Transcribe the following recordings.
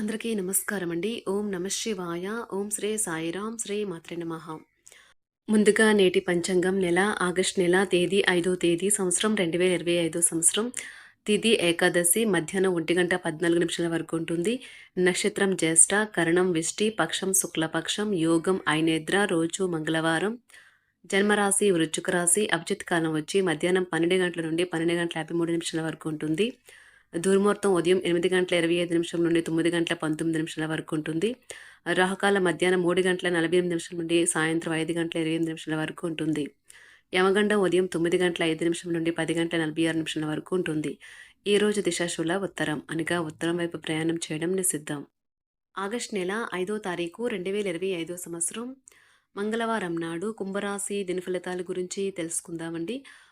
అందరికీ నమస్కారం అండి ఓం నమ శివాయ. ఓం శ్రీ సాయిరాం. శ్రీ మాత్రే నమ. ముందుగా నేటి పంచాంగం నెల ఆగస్ట్ నెల తేదీ ఐదో తేదీ సంవత్సరం రెండు వేల ఇరవై ఐదో సంవత్సరం. తిథి ఏకాదశి మధ్యాహ్నం ఒంటి గంట పద్నాలుగు నిమిషాల వరకు ఉంటుంది. నక్షత్రం జ్యేష్ఠ కరణం విష్టి పక్షం శుక్లపక్షం యోగం ఐనేద్ర రోజు మంగళవారం. జన్మరాశి వృచ్చుక రాశి అభిజిత్ కాలం వచ్చి మధ్యాహ్నం పన్నెండు గంటల నుండి పన్నెండు గంటల యాభై మూడు నిమిషాల వరకు ఉంటుంది. దుర్ముహూర్తం ఉదయం ఎనిమిది గంటల ఇరవై ఐదు నిమిషం నుండి తొమ్మిది గంటల పంతొమ్మిది నిమిషాల వరకు ఉంటుంది. రాహకాల మధ్యాహ్నం మూడు గంటల నలభై ఎనిమిది నిమిషాల నుండి సాయంత్రం ఐదు గంటల ఇరవై ఎనిమిది నిమిషాల వరకు ఉంటుంది. యమగండం ఉదయం తొమ్మిది గంటల ఐదు నిమిషం నుండి పది గంటల నలభై ఆరు నిమిషాల వరకు ఉంటుంది. ఈ రోజు దిశాశూల ఉత్తరం. అనగా ఉత్తరం వైపు ప్రయాణం చేయడం నిషిద్ధం. ఆగస్ట్ నెల ఐదో తారీఖు రెండు వేల ఇరవై ఐదో సంవత్సరం. మంగళవారం నాడు కుంభరాశి దినఫలితాల గురించి తెలుసుకుందామండి.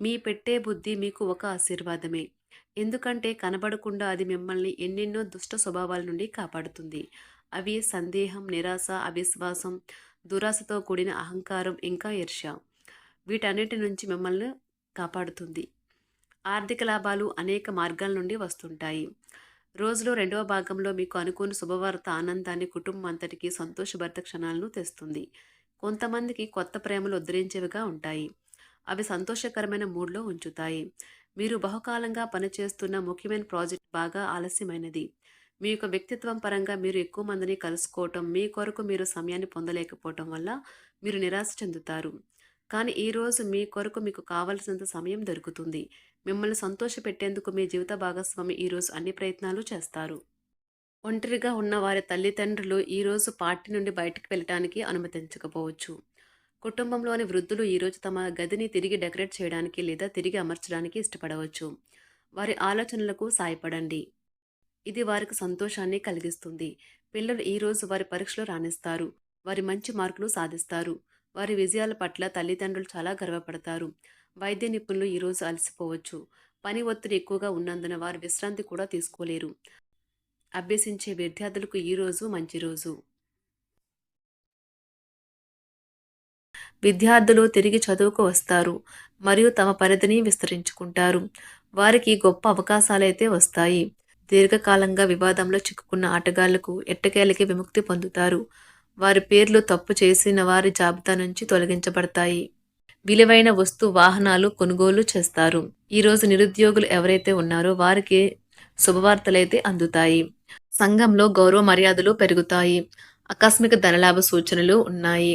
మీ పెట్టే బుద్ధి మీకు ఒక ఆశీర్వాదమే. ఎందుకంటే కనబడకుండా అది మిమ్మల్ని ఎన్నెన్నో దుష్ట స్వభావాల నుండి కాపాడుతుంది. అవి సందేహం నిరాశ అవిశ్వాసం దురాశతో కూడిన అహంకారం ఇంకా ఈర్ష్య. వీటన్నిటి నుంచి మిమ్మల్ని కాపాడుతుంది. ఆర్థిక లాభాలు అనేక మార్గాల నుండి వస్తుంటాయి. రోజులో రెండవ భాగంలో మీకు అనుకోని శుభవార్త ఆనందాన్ని కుటుంబం అంతటికీ సంతోషభరిత క్షణాలను తెస్తుంది. కొంతమందికి కొత్త ప్రేమలు ఉద్ధరించేవిగా ఉంటాయి. అవి సంతోషకరమైన మూడ్లో ఉంచుతాయి. మీరు బహుకాలంగా పనిచేస్తున్న ముఖ్యమైన ప్రాజెక్ట్ బాగా ఆలస్యమైనది. మీ యొక్క వ్యక్తిత్వం పరంగా మీరు ఎక్కువ మందిని కలుసుకోవటం మీ కొరకు మీరు సమయాన్ని పొందలేకపోవటం వల్ల మీరు నిరాశ చెందుతారు. కానీ ఈరోజు మీ కొరకు మీకు కావలసినంత సమయం దొరుకుతుంది. మిమ్మల్ని సంతోషపెట్టేందుకు మీ జీవిత భాగస్వామి ఈరోజు అన్ని ప్రయత్నాలు చేస్తారు. ఒంటరిగా ఉన్న వారి తల్లిదండ్రులు ఈరోజు పార్టీ నుండి బయటకు వెళ్ళటానికి అనుమతించకపోవచ్చు. కుటుంబంలోని వృద్ధులు ఈరోజు తమ గదిని తిరిగి డెకరేట్ చేయడానికి లేదా తిరిగి అమర్చడానికి ఇష్టపడవచ్చు. వారి ఆలోచనలకు సాయపడండి. ఇది వారికి సంతోషాన్ని కలిగిస్తుంది. పిల్లలు ఈరోజు వారి పరీక్షలు రాణిస్తారు. వారి మంచి మార్కులు సాధిస్తారు. వారి విజయాల పట్ల తల్లిదండ్రులు చాలా గర్వపడతారు. వైద్య నిపుణులు ఈరోజు అలసిపోవచ్చు. పని ఒత్తిడి ఎక్కువగా ఉన్నందున వారు విశ్రాంతి కూడా తీసుకోలేరు. అభ్యసించే విద్యార్థులకు ఈరోజు మంచి రోజు. విద్యార్థులు తిరిగి చదువుకు వస్తారు మరియు తమ పరిధిని విస్తరించుకుంటారు. వారికి గొప్ప అవకాశాలైతే వస్తాయి. దీర్ఘకాలంగా వివాదంలో చిక్కుకున్న ఆటగాళ్ళకు ఎట్టకేలకి విముక్తి పొందుతారు. వారి పేర్లు తప్పు చేసిన వారి జాబితా నుంచి తొలగించబడతాయి. విలువైన వస్తు వాహనాలు కొనుగోలు చేస్తారు. ఈరోజు నిరుద్యోగులు ఎవరైతే ఉన్నారో వారికి శుభవార్తలైతే అందుతాయి. సంఘంలో గౌరవ మర్యాదలు పెరుగుతాయి. ఆకస్మిక ధనలాభ సూచనలు ఉన్నాయి.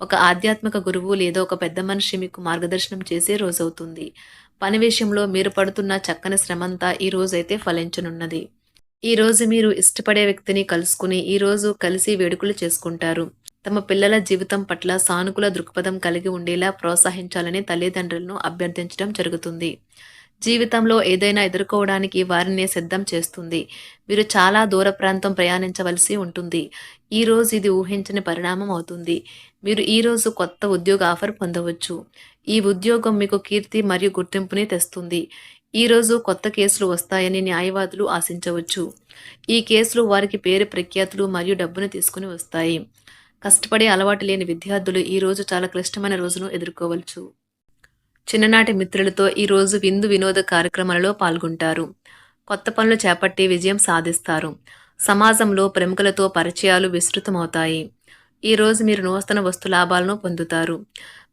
ఒక ఆధ్యాత్మిక గురువు లేదా ఒక పెద్ద మనిషి మీకు మార్గదర్శనం చేసే రోజవుతుంది. పని విషయంలో మీరు పడుతున్న చక్కని శ్రమంతా ఈ రోజైతే ఫలించనున్నది. ఈ రోజు మీరు ఇష్టపడే వ్యక్తిని కలుసుకుని ఈ రోజు కలిసి వేడుకలు చేసుకుంటారు. తమ పిల్లల జీవితం పట్ల సానుకూల దృక్పథం కలిగి ఉండేలా ప్రోత్సహించాలని తల్లిదండ్రులను అభ్యర్థించడం జరుగుతుంది. జీవితంలో ఏదైనా ఎదుర్కోవడానికి వారిని సిద్ధం చేస్తుంది. మీరు చాలా దూర ప్రాంతం ప్రయాణించవలసి ఉంటుంది. ఈ రోజు ఇది ఊహించని పరిణామం అవుతుంది. మీరు ఈ రోజు కొత్త ఉద్యోగ ఆఫర్ పొందవచ్చు. ఈ ఉద్యోగం మీకు కీర్తి మరియు గుర్తింపుని తెస్తుంది. ఈ రోజు కొత్త కేసులు వస్తాయని న్యాయవాదులు ఆశించవచ్చు. ఈ కేసులు వారికి పేరు ప్రఖ్యాతులు మరియు డబ్బును తీసుకుని వస్తాయి. కష్టపడే అలవాటు లేని విద్యార్థులు ఈ రోజు చాలా క్లిష్టమైన రోజును ఎదుర్కోవచ్చు. చిన్ననాటి మిత్రులతో ఈరోజు విందు వినోద కార్యక్రమాలలో పాల్గొంటారు. కొత్త పనులు చేపట్టి విజయం సాధిస్తారు. సమాజంలో ప్రముఖులతో పరిచయాలు విస్తృతమవుతాయి. ఈ రోజు మీరు నూతన వస్తు లాభాలను పొందుతారు.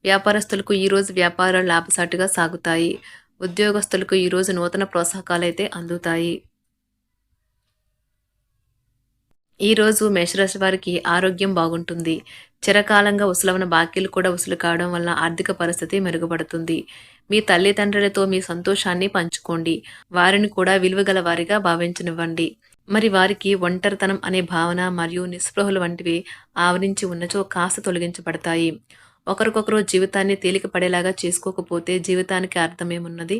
వ్యాపారస్తులకు ఈ రోజు వ్యాపారాలు లాభసాటిగా సాగుతాయి. ఉద్యోగస్తులకు ఈరోజు నూతన ప్రోత్సాహకాలు అయితే అందుతాయి. ఈ రోజు మేషరాశి వారికి ఆరోగ్యం బాగుంటుంది. చిరకాలంగా ఉసలవన బాకీలు కూడా ఉసులు కావడం వల్ల ఆర్థిక పరిస్థితి మెరుగుపడుతుంది. మీ తల్లిదండ్రులతో మీ సంతోషాన్ని పంచుకోండి. వారిని కూడా విలువగల వారిగా భావించనివ్వండి. మరి వారికి ఒంటరితనం అనే భావన మరియు నిస్పృహలు వంటివి ఆవరించి ఉన్నచో కాస్త తొలగించబడతాయి. ఒకరికొకరు జీవితాన్ని తేలిక పడేలాగా చేసుకోకపోతే జీవితానికి అర్థమేమున్నది?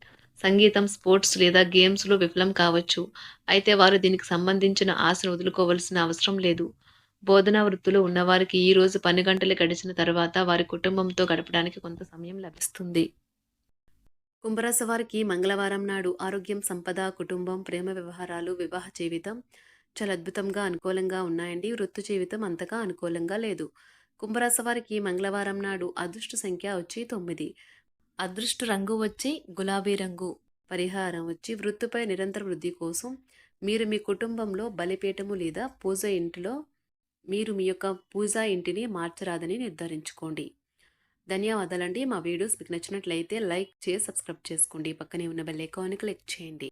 సంగీతం స్పోర్ట్స్ లేదా గేమ్స్లో విఫలం కావచ్చు. అయితే వారు దీనికి సంబంధించిన ఆశను వదులుకోవలసిన అవసరం లేదు. బోధనా వృత్తిలో ఉన్నవారికి ఈ రోజు పని గంటలు గడిచిన తర్వాత వారి కుటుంబంతో గడపడానికి కొంత సమయం లభిస్తుంది. కుంభరాశి వారికి మంగళవారం నాడు ఆరోగ్యం సంపద కుటుంబం ప్రేమ వ్యవహారాలు వివాహ జీవితం చాలా అద్భుతంగా అనుకూలంగా ఉన్నాయండి. వృత్తి జీవితం అంతగా అనుకూలంగా లేదు. కుంభరాశి వారికి మంగళవారం నాడు అదృష్ట సంఖ్య వచ్చి తొమ్మిది. అదృష్ట రంగు వచ్చి గులాబీ రంగు పరిహారం వచ్చి వృత్తిపై నిరంతర వృద్ధి కోసం మీరు మీ కుటుంబంలో బలిపీఠము లేదా పూజ ఇంటిలో మీరు మీ యొక్క పూజా ఇంటిని మార్చరాదని నిర్ధారించుకోండి. ధన్యవాదాలండి. మా వీడియోస్ మీకు నచ్చినట్లయితే లైక్ చేసి సబ్స్క్రైబ్ చేసుకోండి. పక్కనే ఉన్న బెల్ ఐకాన్ని క్లిక్ చేయండి.